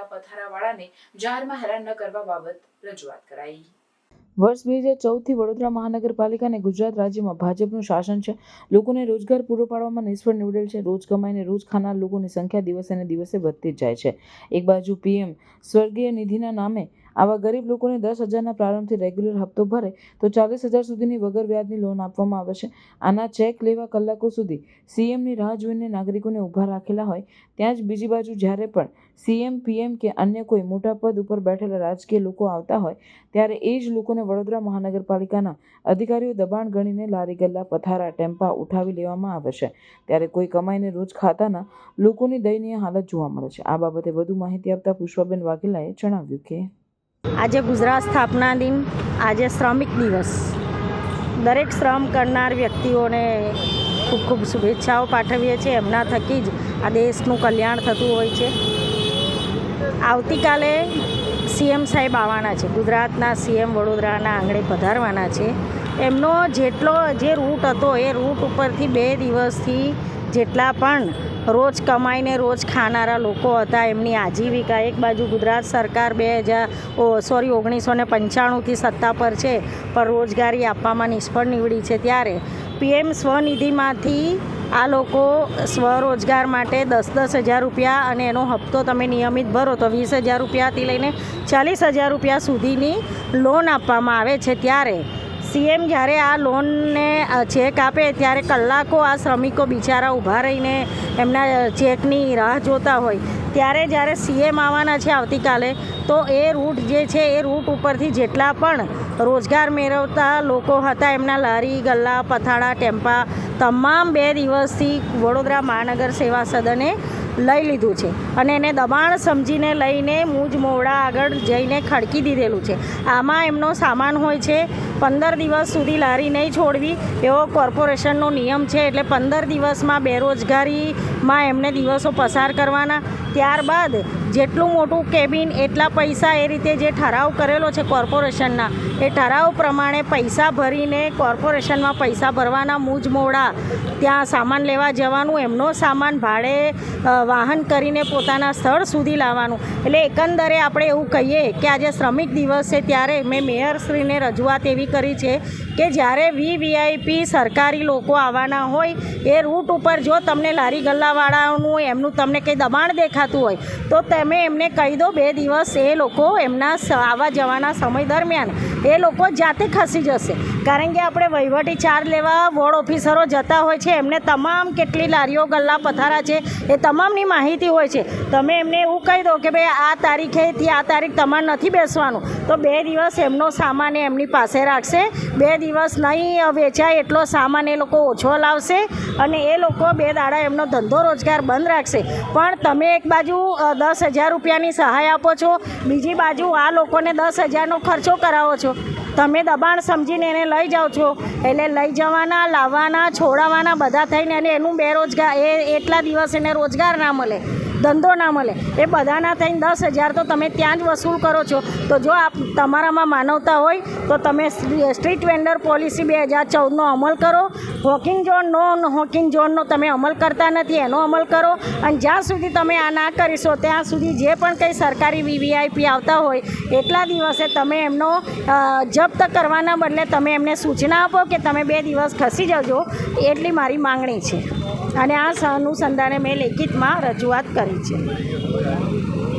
ગલ્લા પથારાવાળાને જાહેરમાં હેરાન ન કરવા બાબત રજૂઆત કરાઈ. વર્ષ બે હજાર ચૌદથી વડોદરા મહાનગરપાલિકા અને ગુજરાત રાજ્યમાં ભાજપનું શાસન છે. લોકોને રોજગાર પૂરો પાડવામાં નિષ્ફળ નીવડેલ છે. રોજ કમાઈને રોજ ખાનાર લોકોની સંખ્યા દિવસે ને દિવસે વધતી જાય છે. એક બાજુ પીએમ સ્વર્ગીય નિધિના નામે આવા ગરીબ લોકોને દસ હજારના પ્રારંભથી રેગ્યુલર હપ્તો ભરે તો ચાલીસ હજાર સુધીની વગર વ્યાજની લોન આપવામાં આવશે આના ચેક લેવા કલાકો સુધી સીએમની રાહ જોઈને નાગરિકોને ઊભા રાખેલા હોય ત્યાં જ બીજી બાજુ જ્યારે પણ સીએમ પીએમ કે અન્ય કોઈ મોટા પદ ઉપર બેઠેલા રાજકીય લોકો આવતા હોય ત્યારે એ જ લોકોને વડોદરા મહાનગરપાલિકાના અધિકારીઓ દબાણ ગણીને લારી ગલ્લા, પથારા, ટેમ્પા ઉઠાવી લેવામાં આવે છે. ત્યારે કોઈ કમાઈને રોજ ખાતાના લોકોની દયનીય હાલત જોવા મળે છે. આ બાબતે વધુ માહિતી આપતા પુષ્પાબેન વાઘેલાએ જણાવ્યું કે આજે ગુજરાત સ્થાપના દિન, આજે શ્રમિક દિવસ. દરેક શ્રમ કરનાર વ્યક્તિઓને ખૂબ ખૂબ શુભેચ્છાઓ પાઠવીએ છીએ. એમના થકી જ આ દેશનું કલ્યાણ થતું હોય છે. આવતીકાલે સીએમ સાહેબ આવવાના છે. ગુજરાતના સીએમ વડોદરાના આંગણે પધારવાના છે. એમનો જેટલો જે રૂટ હતો, એ રૂટ ઉપરથી બે દિવસથી જેટલા પણ રોજ કમાઈને રોજ ખાનારા લોકો હતા, એમની આજીવિકા એક બાજુ ગુજરાત સરકાર બે હજાર સોરી ઓગણીસો ને પંચાણુંથી સત્તા પર છે, પણ રોજગારી આપવામાં નિષ્ફળ નીવડી છે ત્યારે પીએમ સ્વનિધિમાંથી આ લોકો સ્વરોજગાર માટે દસ દસ હજાર રૂપિયા અને એનો હપ્તો તમે નિયમિત ભરો તો વીસ હજાર રૂપિયાથી લઈને ચાલીસ હજાર રૂપિયા સુધીની લોન આપવામાં આવે છે ત્યારે સીએમ જ્યારે આ લોનને ચેક આપે ત્યારે કલાકો આ શ્રમિકો બિચારા ઊભા રહીને એમના ચેકની રાહ જોતા હોય. ત્યારે જ્યારે સીએમ આવવાના છે આવતીકાલે, તો એ રૂટ જે છે, એ રૂટ ઉપરથી જેટલા પણ રોજગાર મેળવતા લોકો હતા, એમના લારી, ગલ્લા પથાડા ટેમ્પા, તમામ બે દિવસથી વડોદરા મહાનગર સેવા સદને લઈ લીધું છે. અને એને દબાણ સમજીને લઈને મૂજ મોવડા આગળ જઈને ખડકી દીધેલું છે. આમાં એમનો સામાન હોય છે પંદર દિવસ સુધી લારી નહીં છોડવી, એવો કોર્પોરેશનનો નિયમ છે એટલે પંદર દિવસમાં બેરોજગારીમાં એમને દિવસો પસાર કરવાના. ત્યારબાદ જેટલું મોટું કેબિન, એટલા પૈસા એ રીતે જે ઠરાવ કરેલો છે કોર્પોરેશનના, એ ઠરાવ પ્રમાણે પૈસા ભરીને કોર્પોરેશનમાં પૈસા ભરવાના મૂજ મોડા ત્યાં સામાન લેવા જવાનું, એમનો સામાન ભાડે વાહન કરીને પોતાના સ્થળ સુધી લાવવાનું. એટલે એકંદરે આપણે એવું કહીએ કે આજે શ્રમિક દિવસ છે ત્યારે મેં મેયરશ્રીને રજૂઆત એવી કરી છે કે જ્યારે વીવીઆઈપી સરકારી લોકો આવવાના હોય, એ રૂટ ઉપર જો તમને લારી ગલ્લાવાળાનું એમનું તમને કંઈ દબાણ દેખાતું હોય, તો તમે એમને કહી દો બે દિવસ એ લોકો એમના આવવા જવાના સમય દરમિયાન, એ લોકો જાતે ખસી જશે. કારણ કે આપણે વહીવટી ચાર્જ લેવા વોર્ડ ઓફિસરો જતા હોય છે એમને તમામ કેટલી લારીઓ, ગલ્લા, પથારા છે, એ તમામની માહિતી હોય છે. તમે એમને એવું કહી દો કે ભાઈ, આ તારીખેથી આ તારીખ તમારે નથી બેસવાનું. તો બે દિવસ એમનો સામાન એમની પાસે રાખશે. બે દિવસ નહીં વેચાય એટલો સામાન એ લોકો ઓછો લાવશે અને એ લોકો બે દાડા એમનો ધંધો રોજગાર બંધ રાખશે. પણ તમે એક બાજુ દસ હજાર રૂપિયાની સહાય આપો છો, બીજી બાજુ આ લોકોને દસ હજારનો ખર્ચો કરાવો છો. તમે દબાણ સમજીને એને લઈ જાઓ છો. એટલે લઈ જવાના, લાવવાના છોડાવવાના બધા થઈને અને એનું બેરોજગાર એ એટલા દિવસ એને રોજગાર ના મળે. ધંધો ના મળે. એ બધાના થઈને દસ હજાર તો તમે ત્યાં જ વસૂલ કરો છો. તો જો આપ તમારામાં માનવતા હોય, તો તમે સ્ટ્રીટ વેન્ડર પોલિસી બે હજાર ચૌદનો અમલ કરો. હોકિંગ ઝોન નો હોકિંગ ઝોનનો તમે અમલ કરતા નથી, એનો અમલ કરો. અને જ્યાં સુધી તમે આ ના કરીશો, ત્યાં સુધી જે પણ કંઈ સરકારી વીવીઆઈપી આવતા હોય, એટલા દિવસે તમે એમનો જપ્ત કરવાના બદલે તમે એમને સૂચના આપો કે તમે બે દિવસ ખસી જજો. એટલી મારી માંગણી છે. અને આ અનુસંધાને મેં લેખિતમાં રજૂઆત કરી છે.